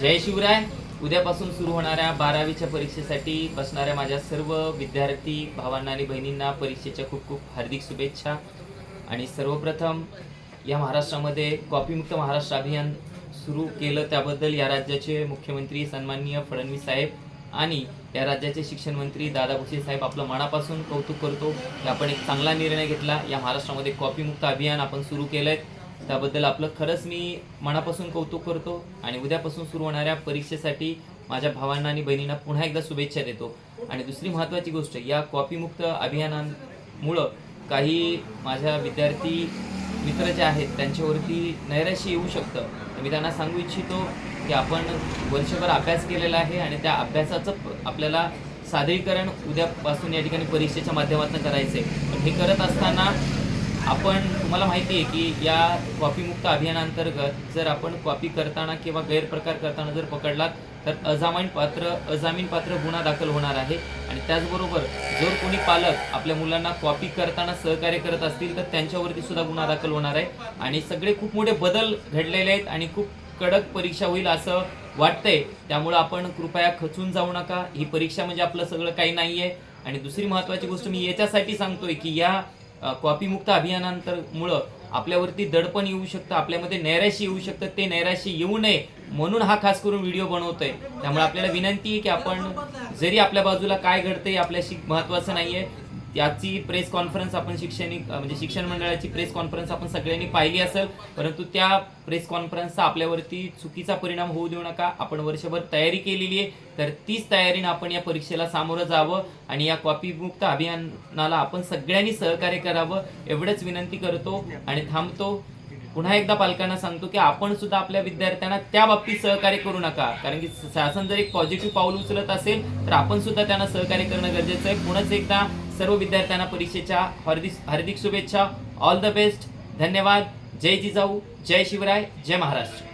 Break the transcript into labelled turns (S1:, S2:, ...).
S1: जय शिवराय. उद्यापासून सुरू होणाऱ्या बारावीच्या परीक्षेसाठी बसणाऱ्या माझ्या सर्व विद्यार्थी भावांना आणि बहिणींना परीक्षेच्या खूप खूप हार्दिक शुभेच्छा. आणि सर्वप्रथम या महाराष्ट्रामध्ये कॉपीमुक्त महाराष्ट्र अभियान सुरू केलं त्याबद्दल या राज्याचे मुख्यमंत्री सन्माननीय फडणवीस साहेब आणि या राज्याचे शिक्षण मंत्री दादा भुसे साहेब आपलं मनापासून कौतुक करतो. की आपण एक चांगला निर्णय घेतला. या महाराष्ट्रामध्ये कॉपीमुक्त अभियान आपण सुरू केलं आहे त्याबद्दल आपलं खरंच मी मनापासून कौतुक करतो आणि उद्यापासून सुरू होणाऱ्या परीक्षेसाठी माझ्या भावांना आणि बहिणींना पुन्हा एकदा शुभेच्छा देतो. आणि दुसरी महत्त्वाची गोष्ट या कॉपीमुक्त अभियानांमुळं काही माझ्या विद्यार्थी मित्र जे आहेत त्यांच्यावरती नैराश्य येऊ शकतं. तर मी त्यांना सांगू इच्छितो की आपण वर्षभर अभ्यास केलेला आहे आणि त्या अभ्यासाचं आपल्याला सादरीकरण उद्यापासून या ठिकाणी परीक्षेच्या माध्यमातून करायचं आहे पण हे करत असताना आपण तुम्हाला माहिती आहे की या कॉपीमुक्त अभियानांतर्गत जर आपण कॉपी करताना किंवा गैरप्रकार करताना जर पकडलात तर अजामीन पात्र अजामीन पात्र गुन्हा दाखल होणार आहे. आणि त्याचबरोबर जर कोणी पालक आपल्या मुलांना कॉपी करताना सहकार्य करत असतील तर त्यांच्यावरती सुद्धा गुन्हा दाखल होणार आहे. आणि सगळे खूप मोठे बदल घडलेले आहेत आणि खूप कडक परीक्षा होईल असं वाटतंय. त्यामुळं आपण कृपया खचून जाऊ नका. ही परीक्षा म्हणजे आपलं सगळं काही नाही आहे आणि दुसरी महत्वाची गोष्ट मी याच्यासाठी सांगतोय की या कॉपीमुक्त अभियानांतर मुळे आपल्यावरती दडपण येऊ शकतं आपल्यामध्ये नैराश्य येऊ शकतं ते नैराश्य येऊ नये म्हणून हा खास करून व्हिडिओ बनवतोय. त्यामुळे आपल्याला विनंती आहे की आपण जरी आपल्या बाजूला काय घडतंय आपल्याशी महत्वाचं नाहीये. याची प्रेस कॉन्फरन्स आपण शैक्षणिक म्हणजे शिक्षण मंडळाची प्रेस कॉन्फरन्स आपण सगळ्यांनी पाहिली असेल परंतु त्या प्रेस कॉन्फरन्सचा आपल्यावरती चुकीचा परिणाम होऊ देऊ नका. आपण वर्षभर तयारी केलेली आहे तर तीच तयारीने आपण या परीक्षेला सामोरं जावं आणि या कॉपीमुक्त अभियानाला आपण सगळ्यांनी सहकार्य करावं एवढंच विनंती करतो आणि थांबतो. पुन्हा एकदा पालकांना सांगतो की आपण सुद्धा आपल्या विद्यार्थ्यांना त्या बाबतीत सहकार्य करू नका. कारण की शासन जर एक पॉझिटिव्ह पाऊल उचलत असेल तर आपण सुद्धा त्यांना सहकार्य करणं गरजेचं आहे. पुन्हा एकदा सर्व विद्यार्थ्यांना परीक्षेच्या हार्दिक हार्दिक शुभेच्छा. ऑल द बेस्ट धन्यवाद. जय जिजाऊ. जय शिवराय. जय महाराष्ट्र.